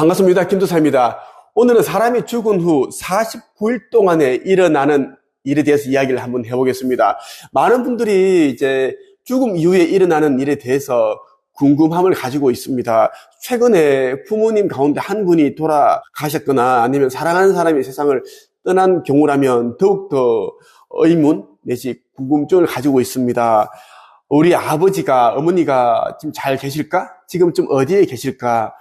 반갑습니다. 김도사입니다. 오늘은 사람이 죽은 후 49일 동안에 일어나는 일에 대해서 이야기를 한번 해보겠습니다. 많은 분들이 이제 죽음 이후에 일어나는 일에 대해서 궁금함을 가지고 있습니다. 최근에 부모님 가운데 한 분이 돌아가셨거나 아니면 사랑하는 사람이 세상을 떠난 경우라면 더욱더 의문 내지 궁금증을 가지고 있습니다. 우리 아버지가, 어머니가 지금 잘 계실까? 지금쯤 어디에 계실까?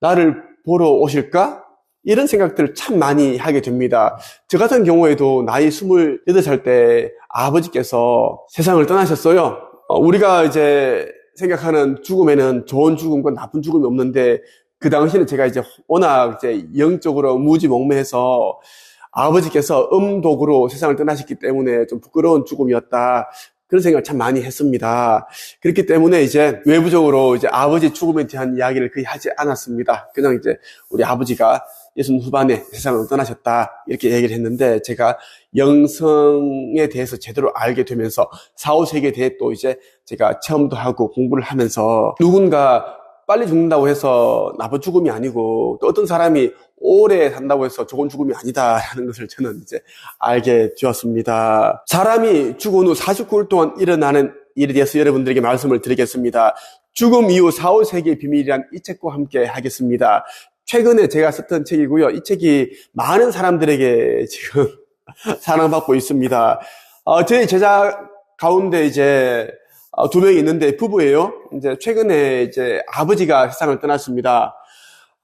나를 보러 오실까? 이런 생각들을 참 많이 하게 됩니다. 저 같은 경우에도 나이 28살 때 아버지께서 세상을 떠나셨어요. 어, 우리가 이제 생각하는 죽음에는 좋은 죽음과 나쁜 죽음이 없는데 그 당시에는 제가 이제 워낙 이제 영적으로 무지몽매해서 아버지께서 음독으로 세상을 떠나셨기 때문에 좀 부끄러운 죽음이었다. 그런 생각을 참 많이 했습니다. 그렇기 때문에 이제 외부적으로 이제 아버지 죽음에 대한 이야기를 거의 하지 않았습니다. 그냥 이제 우리 아버지가 예순 후반에 세상을 떠나셨다. 이렇게 얘기를 했는데 제가 영성에 대해서 제대로 알게 되면서 사후세계에 대해 또 이제 제가 체험도 하고 공부를 하면서 누군가 빨리 죽는다고 해서 나쁜 죽음이 아니고 또 어떤 사람이 오래 산다고 해서 좋은 죽음이 아니다라는 것을 저는 이제 알게 되었습니다. 사람이 죽은 후 49일 동안 일어나는 일에 대해서 여러분들에게 말씀을 드리겠습니다. 죽음 이후 사후세계의 비밀이란 이 책과 함께 하겠습니다. 최근에 제가 썼던 책이고요. 이 책이 많은 사람들에게 지금 사랑받고 있습니다. 어, 저희 제자 가운데 이제 어, 두 명이 있는데 부부예요. 이제 최근에 이제 아버지가 세상을 떠났습니다.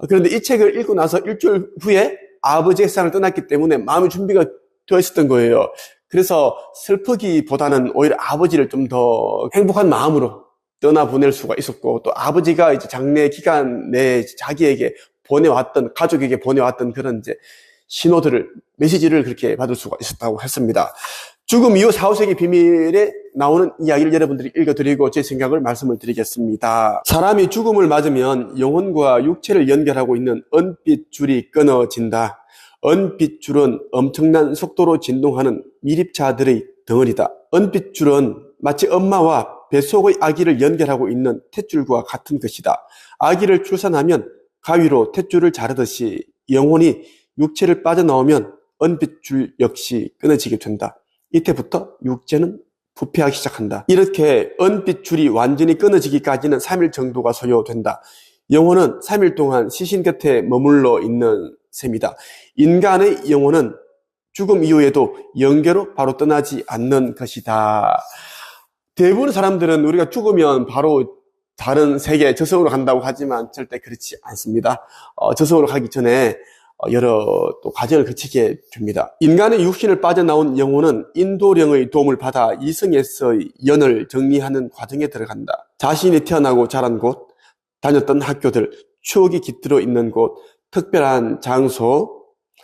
어, 그런데 이 책을 읽고 나서 일주일 후에 아버지가 세상을 떠났기 때문에 마음의 준비가 되어 있었던 거예요. 그래서 슬프기보다는 오히려 아버지를 좀 더 행복한 마음으로 떠나보낼 수가 있었고 또 아버지가 이제 장례 기간 내에 자기에게 보내왔던 가족에게 보내왔던 그런 이제 신호들을 메시지를 그렇게 받을 수가 있었다고 했습니다. 죽음 이후 사후세계 비밀에 나오는 이야기를 여러분들이 읽어드리고 제 생각을 말씀을 드리겠습니다. 사람이 죽음을 맞으면 영혼과 육체를 연결하고 있는 은빛 줄이 끊어진다. 은빛 줄은 엄청난 속도로 진동하는 미립자들의 덩어리다. 은빛 줄은 마치 엄마와 뱃속의 아기를 연결하고 있는 탯줄과 같은 것이다. 아기를 출산하면 가위로 탯줄을 자르듯이 영혼이 육체를 빠져나오면 은빛줄 역시 끊어지게 된다. 이때부터 육체는 부패하기 시작한다. 이렇게 은빛 줄이 완전히 끊어지기까지는 3일 정도가 소요된다. 영혼은 3일 동안 시신 곁에 머물러 있는 셈이다. 인간의 영혼은 죽음 이후에도 영계로 바로 떠나지 않는 것이다. 대부분의 사람들은 우리가 죽으면 바로 다른 세계 저승으로 간다고 하지만 절대 그렇지 않습니다. 어, 저승으로 가기 전에 어, 여러 또 과정을 거치게 됩니다. 인간의 육신을 빠져나온 영혼은 인도령의 도움을 받아 이승에서의 연을 정리하는 과정에 들어간다. 자신이 태어나고 자란 곳, 다녔던 학교들, 추억이 깃들어 있는 곳, 특별한 장소,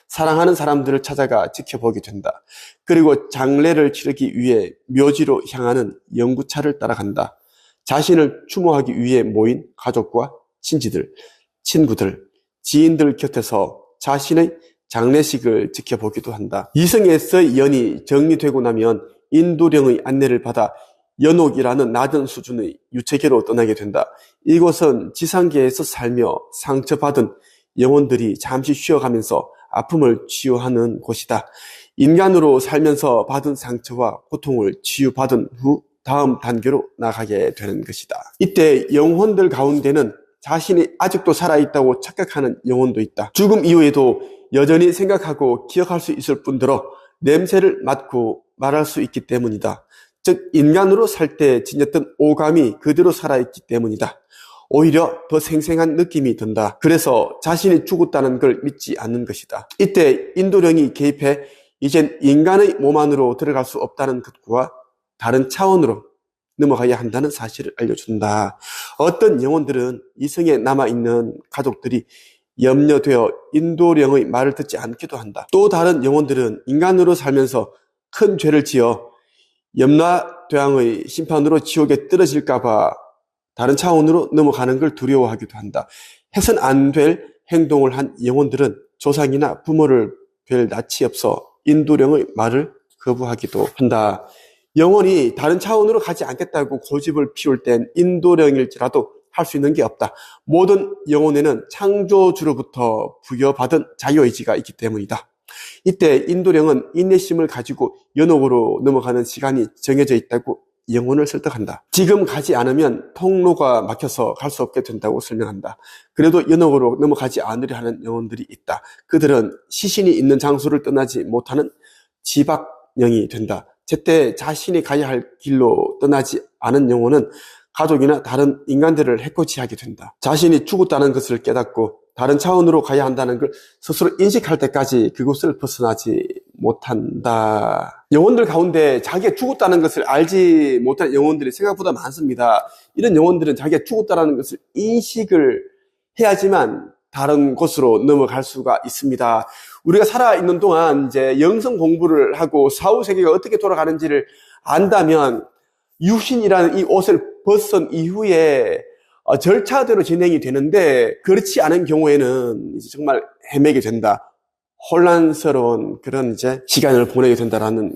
사랑하는 사람들을 찾아가 지켜보게 된다. 그리고 장례를 치르기 위해 묘지로 향하는 연구차를 따라간다. 자신을 추모하기 위해 모인 가족과 친지들, 친구들, 지인들 곁에서 자신의 장례식을 지켜보기도 한다. 이승에서 연이 정리되고 나면 인도령의 안내를 받아 연옥이라는 낮은 수준의 유체계로 떠나게 된다. 이곳은 지상계에서 살며 상처받은 영혼들이 잠시 쉬어가면서 아픔을 치유하는 곳이다. 인간으로 살면서 받은 상처와 고통을 치유받은 후 다음 단계로 나가게 되는 것이다. 이때 영혼들 가운데는 자신이 아직도 살아있다고 착각하는 영혼도 있다. 죽음 이후에도 여전히 생각하고 기억할 수 있을 뿐더러 냄새를 맡고 말할 수 있기 때문이다. 즉, 인간으로 살 때 지녔던 오감이 그대로 살아있기 때문이다. 오히려 더 생생한 느낌이 든다. 그래서 자신이 죽었다는 걸 믿지 않는 것이다. 이때 인도령이 개입해 이젠 인간의 몸 안으로 들어갈 수 없다는 것과 다른 차원으로 넘어가야 한다는 사실을 알려준다. 어떤 영혼들은 이성에 남아있는 가족들이 염려되어 인도령의 말을 듣지 않기도 한다. 또 다른 영혼들은 인간으로 살면서 큰 죄를 지어 염라대왕의 심판으로 지옥에 떨어질까봐 다른 차원으로 넘어가는 걸 두려워하기도 한다. 해선 안 될 행동을 한 영혼들은 조상이나 부모를 뵐 낯이 없어 인도령의 말을 거부하기도 한다. 영혼이 다른 차원으로 가지 않겠다고 고집을 피울 땐 인도령일지라도 할 수 있는 게 없다. 모든 영혼에는 창조주로부터 부여받은 자유의지가 있기 때문이다. 이때 인도령은 인내심을 가지고 연옥으로 넘어가는 시간이 정해져 있다고 영혼을 설득한다. 지금 가지 않으면 통로가 막혀서 갈 수 없게 된다고 설명한다. 그래도 연옥으로 넘어가지 않으려 하는 영혼들이 있다. 그들은 시신이 있는 장소를 떠나지 못하는 지박령이 된다. 제때 자신이 가야 할 길로 떠나지 않은 영혼은 가족이나 다른 인간들을 해코지하게 된다. 자신이 죽었다는 것을 깨닫고 다른 차원으로 가야 한다는 걸 스스로 인식할 때까지 그곳을 벗어나지 못한다. 영혼들 가운데 자기가 죽었다는 것을 알지 못한 영혼들이 생각보다 많습니다. 이런 영혼들은 자기가 죽었다는 것을 인식을 해야지만 다른 곳으로 넘어갈 수가 있습니다. 우리가 살아있는 동안 이제 영성 공부를 하고 사후 세계가 어떻게 돌아가는지를 안다면 육신이라는 이 옷을 벗은 이후에 어, 절차대로 진행이 되는데 그렇지 않은 경우에는 이제 정말 헤매게 된다. 혼란스러운 그런 이제 시간을 보내게 된다라는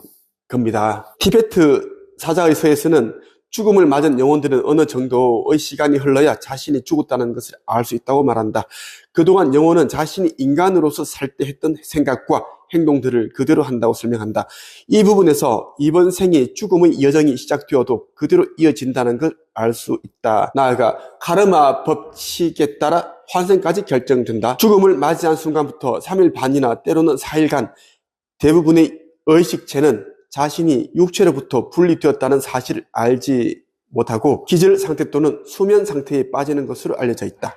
겁니다. 티베트 사자의 서에서는 죽음을 맞은 영혼들은 어느 정도의 시간이 흘러야 자신이 죽었다는 것을 알 수 있다고 말한다. 그동안 영혼은 자신이 인간으로서 살 때 했던 생각과 행동들을 그대로 한다고 설명한다. 이 부분에서 이번 생이 죽음의 여정이 시작되어도 그대로 이어진다는 걸 알 수 있다. 나아가 카르마 법칙에 따라 환생까지 결정된다. 죽음을 맞이한 순간부터 3일 반이나 때로는 4일간 대부분의 의식체는 자신이 육체로부터 분리되었다는 사실을 알지 못하고 기절 상태 또는 수면 상태에 빠지는 것으로 알려져 있다.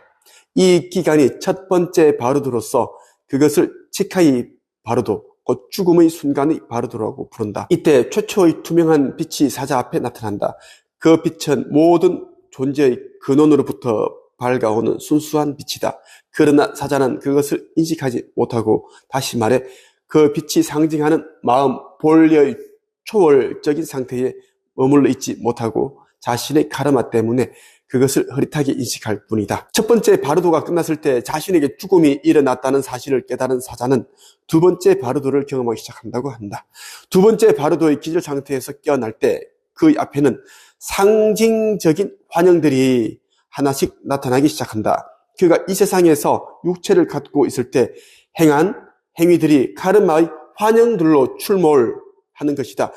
이 기간이 첫 번째 바르도로서 그것을 치카이 바르도, 곧 죽음의 순간의 바르도라고 부른다. 이때 최초의 투명한 빛이 사자 앞에 나타난다. 그 빛은 모든 존재의 근원으로부터 밝아오는 순수한 빛이다. 그러나 사자는 그것을 인식하지 못하고 다시 말해 그 빛이 상징하는 마음 본래의 초월적인 상태에 머물러 있지 못하고 자신의 카르마 때문에 그것을 흐릿하게 인식할 뿐이다. 첫 번째 바르도가 끝났을 때 자신에게 죽음이 일어났다는 사실을 깨달은 사자는 두 번째 바르도를 경험하기 시작한다고 한다. 두 번째 바르도의 기절 상태에서 깨어날 때 그 앞에는 상징적인 환영들이 하나씩 나타나기 시작한다. 그가 이 세상에서 육체를 갖고 있을 때 행한 행위들이 카르마의 환영들로 출몰하는 것이다.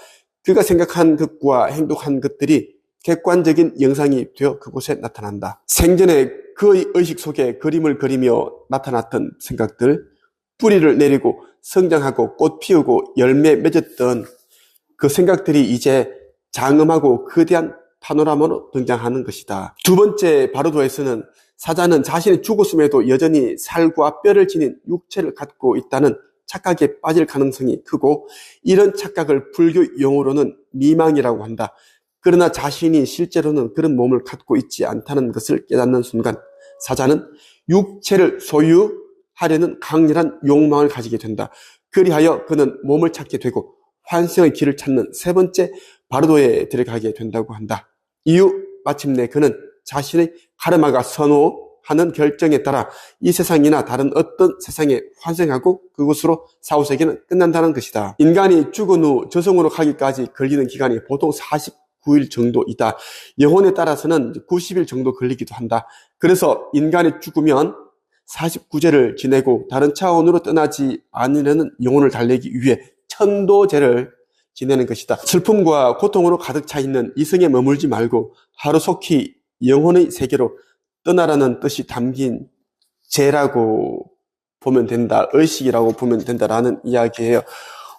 그가 생각한 것과 행동한 것들이 객관적인 영상이 되어 그곳에 나타난다. 생전에 그의 의식 속에 그림을 그리며 나타났던 생각들, 뿌리를 내리고 성장하고 꽃 피우고 열매 맺었던 그 생각들이 이제 장엄하고 거대한 파노라마로 등장하는 것이다. 두 번째 바르도에서는 사자는 자신이 죽었음에도 여전히 살과 뼈를 지닌 육체를 갖고 있다는 착각에 빠질 가능성이 크고 이런 착각을 불교 용어로는 미망이라고 한다. 그러나 자신이 실제로는 그런 몸을 갖고 있지 않다는 것을 깨닫는 순간 사자는 육체를 소유하려는 강렬한 욕망을 가지게 된다. 그리하여 그는 몸을 찾게 되고 환생의 길을 찾는 세 번째 바르도에 들어가게 된다고 한다. 이후 마침내 그는 자신의 카르마가 선호하는 결정에 따라 이 세상이나 다른 어떤 세상에 환생하고 그곳으로 사후세계는 끝난다는 것이다. 인간이 죽은 후 저승으로 가기까지 걸리는 기간이 보통 49일 정도이다. 영혼에 따라서는 90일 정도 걸리기도 한다. 그래서 인간이 죽으면 49제를 지내고 다른 차원으로 떠나지 않으려는 영혼을 달래기 위해 천도제를 지내는 것이다. 슬픔과 고통으로 가득 차 있는 이성에 머물지 말고 하루속히 영혼의 세계로 떠나라는 뜻이 담긴 죄라고 보면 된다. 의식이라고 보면 된다라는 이야기예요.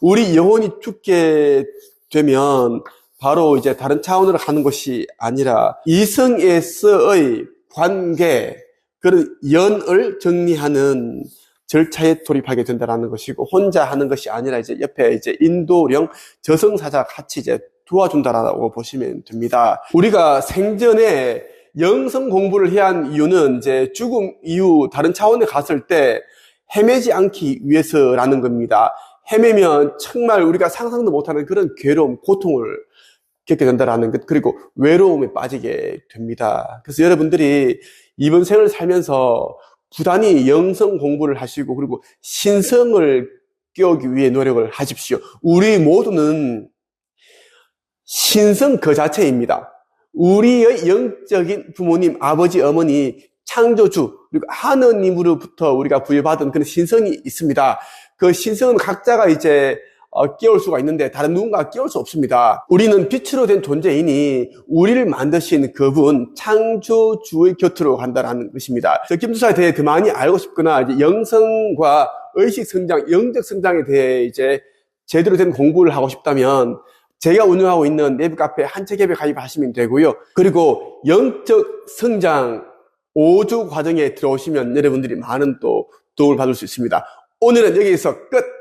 우리 영혼이 죽게 되면 바로 이제 다른 차원으로 가는 것이 아니라 이성에서의 관계, 그런 연을 정리하는 절차에 돌입하게 된다는 것이고 혼자 하는 것이 아니라 이제 옆에 이제 인도령 저승사자 같이 이제 도와준다라고 보시면 됩니다. 우리가 생전에 영성 공부를 해야 한 이유는 이제 죽음 이후 다른 차원에 갔을 때 헤매지 않기 위해서라는 겁니다. 헤매면 정말 우리가 상상도 못하는 그런 괴로움, 고통을 겪게 된다라는 것, 그리고 외로움에 빠지게 됩니다. 그래서 여러분들이 이번 생을 살면서 부단히 영성 공부를 하시고, 그리고 신성을 깨우기 위해 노력을 하십시오. 우리 모두는 신성 그 자체입니다. 우리의 영적인 부모님, 아버지, 어머니, 창조주, 그리고 하느님으로부터 우리가 부여받은 그런 신성이 있습니다. 그 신성은 각자가 이제 어, 끼울 수가 있는데 다른 누군가 끼울 수 없습니다. 우리는 빛으로 된 존재이니 우리를 만드신 그분 창조주의 곁으로 간다는 것입니다. 저 김수사에 대해 더 많이 알고 싶거나 이제 영성과 의식 성장, 영적 성장에 대해 이제 제대로 된 공부를 하고 싶다면 제가 운영하고 있는 내부 카페 한책앱에 가입하시면 되고요. 그리고 영적 성장 5주 과정에 들어오시면 여러분들이 많은 또 도움을 받을 수 있습니다. 오늘은 여기서 끝!